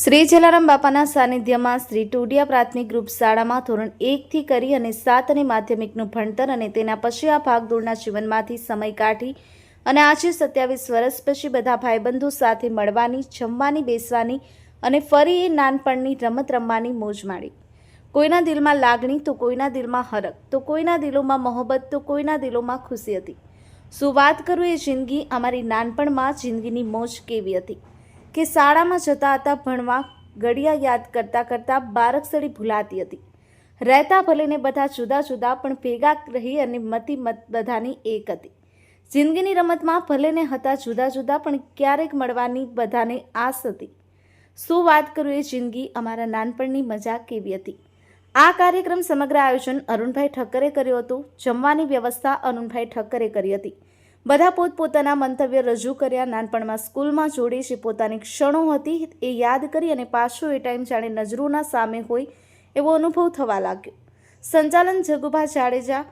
શ્રી જલારામ બાપાના સાનિધ્યમાં શ્રી ટોડિયા પ્રાથમિક ગ્રુપ શાળામાં ધોરણ એકથી કરી અને સાત અને માધ્યમિકનું ભણતર અને તેના પછી આ ભાગદોડના જીવનમાંથી સમય કાઢી અને આજે સત્યાવીસ વર્ષ પછી બધા ભાઈબંધો સાથે મળવાની, જમવાની, બેસવાની અને ફરી એ નાનપણની રમત રમવાની મોજ માણી. કોઈના દિલમાં લાગણી તો કોઈના દિલમાં હરક તો કોઈના દિલોમાં મોહબ્બત, તો કોઈના દિલોમાં ખુશી હતી. શું વાત કરું એ જિંદગી અમારી નાનપણમાં જિંદગીની મોજ કેવી હતી? કે શાળામાં જતા હતા ભણવા ગડિયા યાદ કરતાં કરતાં બારકસળી ભૂલાતી હતી. રહેતા ભલેને બધા જુદા જુદા પણ ભેગા રહી અને મતી મત બધાની એક હતી. જિંદગીની રમતમાં ભલેને હતા જુદા જુદા પણ ક્યારેક મળવાની બધાને આસ હતી. શું વાત કરું એ જિંદગી અમારા નાનપણની મજા કેવી હતી? આ કાર્યક્રમ સમગ્ર આયોજન અરુણભાઈ ઠક્કરે કર્યું હતું. જમવાની વ્યવસ્થા અરુણભાઈ ઠક્કરે કરી હતી. બધા પોતપોતાના મંતવ્ય રજૂ કર્યા. નાનપણમાં સ્કૂલમાં જોડી જે પોતાની ક્ષણો હતી એ યાદ કરી અને પાછો એ ટાઈમ જાણે નજરોના સામે હોય એવો અનુભવ થવા લાગ્યો. સંચાલન જગુભા જાડેજા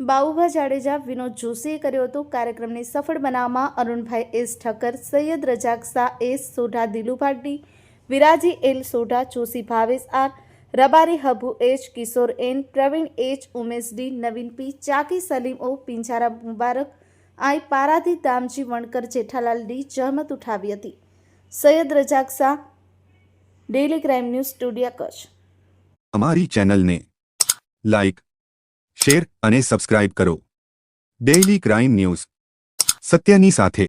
બાબુભા જાડેજા, વિનોદ જોશીએ કર્યો હતો. કાર્યક્રમને સફળ બનાવવામાં Arunbhai S Thakkar, Sayyed Razak Shah S Sodha Dilubhati Viraji L Sodha, Joshi Bhavesh R, Rabari Habu H, Kishore N, Pravin H, Umesh D, Navin P, Chaki Salim O, Pinjara Mubarak I Paradhi Damji Vankar Jethalal D જહમત ઉઠાવી હતી. Sayyed Razak Shah, daily crime news studio Kutch. અમારી ચેનલને like share અને subscribe કરો. Daily crime news સત્યની સાથે